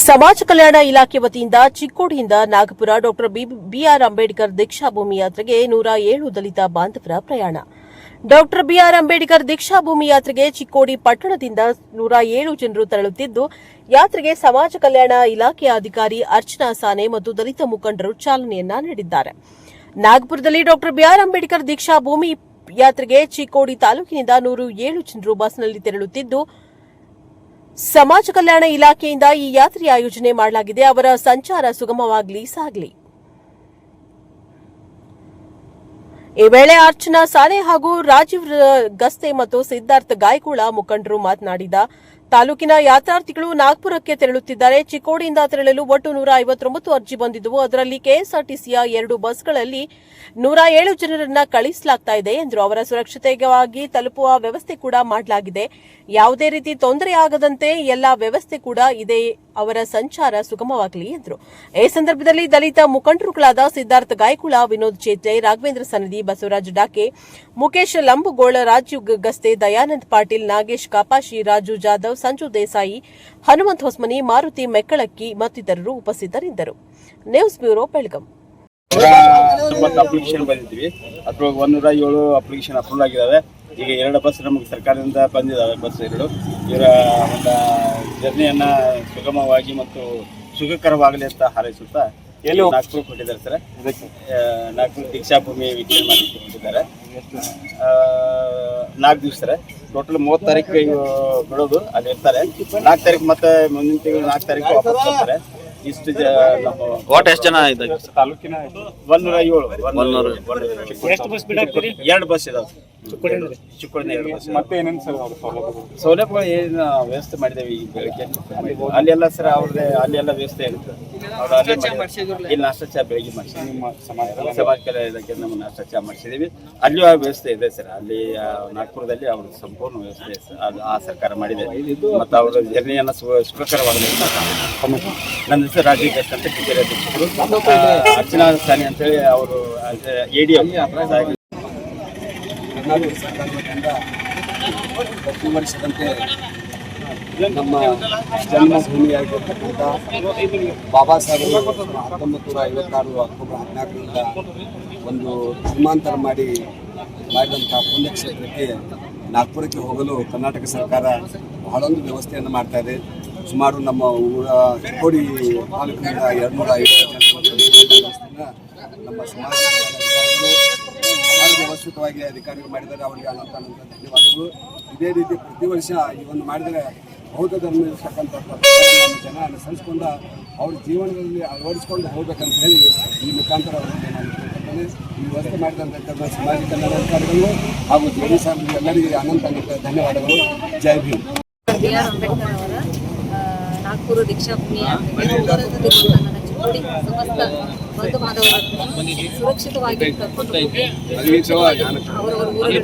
ಸಮಾಜ ಕಲ್ಯಾಣ ಇಲಾಖೆ ವತಿಯಿಂದ ಚಿಕ್ಕೋಡಿಯಿಂದ Nagpur doctor B R Ambedkar Deekshabhoomi ಯಾತ್ರೆಗೆ ನೂರ ಏಳು ದಲಿತ ಬಾಂಧವರ ಪ್ರಯಾಣ. ಡಾಕ್ಟರ್ ಬಿಆರ್ ಅಂಬೇಡ್ಕರ್ ದೀಕ್ಷಾಭೂಮಿ ಯಾತ್ರೆಗೆ ಚಿಕ್ಕೋಡಿ ಪಟ್ಟಣದಿಂದ ನೂರ ಏಳು ಜನರು ತೆರಳುತ್ತಿದ್ದು, ಯಾತ್ರೆಗೆ ಸಮಾಜ ಕಲ್ಯಾಣ ಇಲಾಖೆಯ ಅಧಿಕಾರಿ ಅರ್ಚನಾ ಸಾನೆ ಮತ್ತು ದಲಿತ ಮುಖಂಡರು ಚಾಲನೆಯನ್ನ ನೀಡಿದ್ದಾರೆ. ನಾಗಪುರದಲ್ಲಿ ಡಾಕ್ಟರ್ ಬಿಆರ್ ಅಂಬೇಡ್ಕರ್ ದೀಕ್ಷಾಭೂಮಿ ಯಾತ್ರೆಗೆ ಚಿಕ್ಕೋಡಿ ತಾಲೂಕಿನಿಂದ ನೂರು ಏಳು ಜನರು ಬಸ್ನಲ್ಲಿ ತೆರಳುತ್ತಿದ್ದು ಸಮಾಜ ಕಲ್ಯಾಣ ಇಲಾಖೆಯಿಂದ ಈ ಯಾತ್ರೆ ಆಯೋಜನೆ ಮಾಡಲಾಗಿದೆ. ಅವರ ಸಂಚಾರ ಸುಗಮವಾಗಲಿ, ಸಾಗಲಿ. ಈ ವೇಳೆ ಅರ್ಚನಾ ಸಾನೆ ಹಾಗೂ ರಾಜೀವ್ ಗಸ್ತೆ ಮತ್ತು ಸಿದ್ಧಾರ್ಥ ಗಾಯಕುಳ ಮುಖಂಡರು ಮಾತನಾಡಿದ ತಾಲೂಕಿನ ಯಾತ್ರಾರ್ಥಿಗಳು ನಾಗ್ಪುರಕ್ಕೆ ತೆರಳುತ್ತಿದ್ದಾರೆ. ಚಿಕ್ಕೋಡಿಯಿಂದ ತೆರಳಲು ಒಟ್ಟು ನೂರ ಐವತ್ತೊಂಬತ್ತು ಅರ್ಜಿ ಬಂದಿದ್ದವು ಅದರಲ್ಲಿ ಕೆಎಸ್ಆರ್ಟಿಸಿಯ ಎರಡು ಬಸ್ಗಳಲ್ಲಿ ನೂರ ಏಳು ಜನರನ್ನ ಕಳಿಸಲಾಗ್ತಾ ಇದೆ ಎಂದರು ಅವರ ಸುರಕ್ಷತೆಗಾಗಿ ತಲುಪುವ ವ್ಯವಸ್ಥೆ ಕೂಡ ಮಾಡಲಾಗಿದೆ. ಯಾವುದೇ ರೀತಿ ತೊಂದರೆ ಆಗದಂತೆ ಎಲ್ಲ ವ್ಯವಸ್ಥೆ ಕೂಡ ಇದೆ ಅವರ ಸಂಚಾರ ಸುಗಮವಾಗಲಿ ಎಂದರು. ಈ ಸಂದರ್ಭದಲ್ಲಿ ದಲಿತ ಮುಖಂಡರುಗಳಾದ ಸಿದ್ಧಾರ್ಥ ಗಾಯಕುಳ, ವಿನೋದ್ ಚೇತ್ರೆ ರಾಘವೇಂದ್ರ ಸನದಿ ಬಸವರಾಜ ಡಾಕೆ ಮುಖೇಶ್ ಲಂಬುಗೋಳ, ರಾಜೀವ್ ಗಸ್ತೆ, ದಯಾನಂದ್ ಪಾಟೀಲ್, ನಾಗೇಶ್ ಕಾಪಾಶಿ, ರಾಜು ಜಾಧವ್, ಸಂಜು ದೇಸಾಯಿ, ಹನುಮಂತ್ ಹೊಸ್ಮನಿ, ಮಾರುತಿ ಮೆಕ್ಕಳಕ್ಕಿ ಮತ್ತಿತರರು ಉಪಸ್ಥಿತರಿದ್ದರು. News bureau Belgaum. ತೊಂಬತ್ತು ಅಪ್ಲಿಕೇಶನ್ ಬಂದಿದ್ವಿ. ಅದ್ರೊಳಗೆ ಒಂದೂರ ಏಳು ಅಪ್ಲಿಕೇಶನ್ ಅಪ್ರೂವ್ ಆಗಿದ್ದಾವೆ ಈಗ ಎರಡು ಬಸ್ ನಮಗೆ ಸರ್ಕಾರದಿಂದ ಬಂದಿದ್ದಾವೆ ಬಸ್ ಎರಡು. ಇವರ ಒಂದು ಜರ್ನಿಯನ್ನ ಸುಗಮವಾಗಿ ಮತ್ತು ಸುಖಕರವಾಗಲಿ ಅಂತ ಹಾರೈಸುತ್ತಾ ಎಲ್ಲಿ ನಾಗ್ಪುರ್ ಕೊಟ್ಟಿದ್ದಾರೆ ಸರ್. ನಾಗ್ಪುರ್ ನಾಗ್ಪುರ ದೀಕ್ಷಾ ಭೂಮಿ ವೀಕ್ಷಣೆ ಮಾಡಲಿಕ್ಕೆ ಹೊಂದಿದ್ದಾರೆ ನಾಲ್ಕು ದಿವಸ ಸರ್. ಟೋಟಲ್ ಮೂವತ್ತು ತಾರೀಕು ಬಿಡೋದು. ಅಲ್ಲಿ ಇರ್ತಾರೆ. ನಾಲ್ಕು ತಾರೀಕು ಮತ್ತೆ ಮುಂದಿನ ತಿಂಗಳು ನಾಲ್ಕು ತಾರೀಕು ವಾಪಸ್ ಬರ್ತಾರೆ. ಇಷ್ಟು ಒಟ್ಟು ಎಷ್ಟು ಜನ ಇದ್ದಾರೆ? ತಾಲೂಕಿನ ಒಂದೂರ ಏಳು. ಒಂದೂರ ಎಷ್ಟು ಬಸ್ ಬಿಡಾಕ್ತೀರಿ ಎರಡು ಬಸ್ ಇದಾವೆ. ಚಿಕ್ಕೋಡಿನ ಎರಡು ಬಸ್ ಮತ್ತೆ ಏನೇನು ಸರ್ ಅವ್ರ ಸೌಲಭ್ಯಗಳು? ಸೌಲಭ್ಯಗಳು ಏನು ವ್ಯವಸ್ಥೆ ಮಾಡಿದ್ದೇವೆ ಈಗ ಬೆಳಗ್ಗೆ. ಅಲ್ಲೆಲ್ಲ ಸರ್ ಅವ್ರದ್ದೇ ಅಲ್ಲೆಲ್ಲ ವ್ಯವಸ್ಥೆ ಇರುತ್ತೆ. ಅವ್ರು ಅಲ್ಲೇ. ಇಲ್ಲಿ ನಾಷ್ಟ ಚಾ ಬೆಳಿಗ್ಗೆ ಮಾಡಿಸಿ ನಿಮ್ಮ ಸಮಾಜ ಸಮಾಜ ಕಲ್ಯಾಣ ಇಲಾಖೆ ನಮ್ಮ ನಾಷ್ಟ ಚಾ ಮಾಡಿಸಿದೀವಿ ಅಲ್ಲಿಯೂ ಆ ವ್ಯವಸ್ಥೆ ಇದೆ ಸರ್ ಅಲ್ಲಿ ನಾಗ್ಪುರದಲ್ಲಿ ಅವ್ರ ಸಂಪೂರ್ಣ ವ್ಯವಸ್ಥೆ ಇದೆ ಸರ್. ಅದು ಆ ಸರ್ಕಾರ ಮಾಡಿದೆ. ಮತ್ತು ಅವರ ಜರ್ನಿಯನ್ನು ಸು- ಸುಖಕರವಾಗಲಿ ನನ್ನ ಹೆಸರು ರಾಜೀವ್ ಗಸ್ಟ್ ಅಂತ ಅಧ್ಯಕ್ಷರು. ಅರ್ಚನಾ ಸಾನಿ ಅಂತೇಳಿ ಅವರು ಎ ಡಿ ಕರ್ನಾಟಕ ವರ್ಷದಂತೆ ನಮ್ಮ ಜನ್ಮಭೂಮಿಯಾಗಿರ್ತಕ್ಕಂಥ ಬಾಬಾ ಸಾಹೇಬ್ ಹತ್ತೊಂಬತ್ತು ನೂರ ಐವತ್ತಾರು ಅಕ್ಟೋಬರ್ ಹದಿನಾಲ್ಕರಿಂದ ಒಂದು ಧರ್ಮಾಂತರ ಮಾಡಿ ಮಾಡಿದಂಥ ಪುಣ್ಯಕ್ಷೇತ್ರಕ್ಕೆ ನಾಗ್ಪುರಕ್ಕೆ ಹೋಗಲು ಕರ್ನಾಟಕ ಸರ್ಕಾರ ಬಹಳೊಂದು ವ್ಯವಸ್ಥೆಯನ್ನು ಮಾಡ್ತಾ ಇದೆ. ಸುಮಾರು ನಮ್ಮ ಊರ ಕೋಡಿ ತಾಲೂಕಿನಿಂದ ಎರಡ್ನೂರ ಐವತ್ತು ಜನ ವ್ಯವಸ್ಥೆಯನ್ನ ನಮ್ಮ ವ್ಯವಸ್ಥಿತವಾಗಿ ಅಧಿಕಾರಿಗಳು ಮಾಡಿದ್ದಾರೆ. ಅವರಿಗೆ ಅನಂತ ಅನಂತ ಧನ್ಯವಾದಗಳು. ಇದೇ ರೀತಿ ಪ್ರತಿ ವರ್ಷ ಒಂದು ಮಾಡಿದರೆ ಬೌದ್ಧ ಧರ್ಮ ಇರ್ತಕ್ಕಂಥ ಜನ ಅನುಸರಿಸಿಕೊಂಡ ಅವ್ರ ಜೀವನದಲ್ಲಿ ಅಳವಡಿಸ್ಕೊಂಡು ಹೋಗ್ಬೇಕಂತ ಹೇಳಿ ಈ ಮುಖಾಂತರ ಈ ವ್ಯವಸ್ಥೆ ಮಾಡಿದಂಥ ಸಮಾಜ ಕಲ್ಯಾಣ ಅಧಿಕಾರಿಗಳು ಹಾಗೂ ಜೆ ಡಿ ಎಲ್ಲರಿಗೂ ಎಲ್ಲರಿಗೆ ಅನಂತ ಅನಂತ ಧನ್ಯವಾದಗಳು. ಜೈ ಭೀಮ್ ಬಿ ಆರ್ ಅಂಬೇಡ್ಕರ್ ಅವರ ಆ, ನಾಗ್ಪುರ ದೀಕ್ಷಾಭೂಮಿ ಯಾತ್ರೆಗೆ ಹೋಗುತ್ತಿರುವ ನನ್ನ ಚಿಕ್ಕೋಡಿ ಸಮಸ್ತ ಬಂಧು ಬಾಂಧವರನ್ನು ಸುರಕ್ಷಿತವಾಗಿ ಕರ್ಕೊಂಡು ಹೋಗಿ ಅವರವರ ಊರಿಗೆ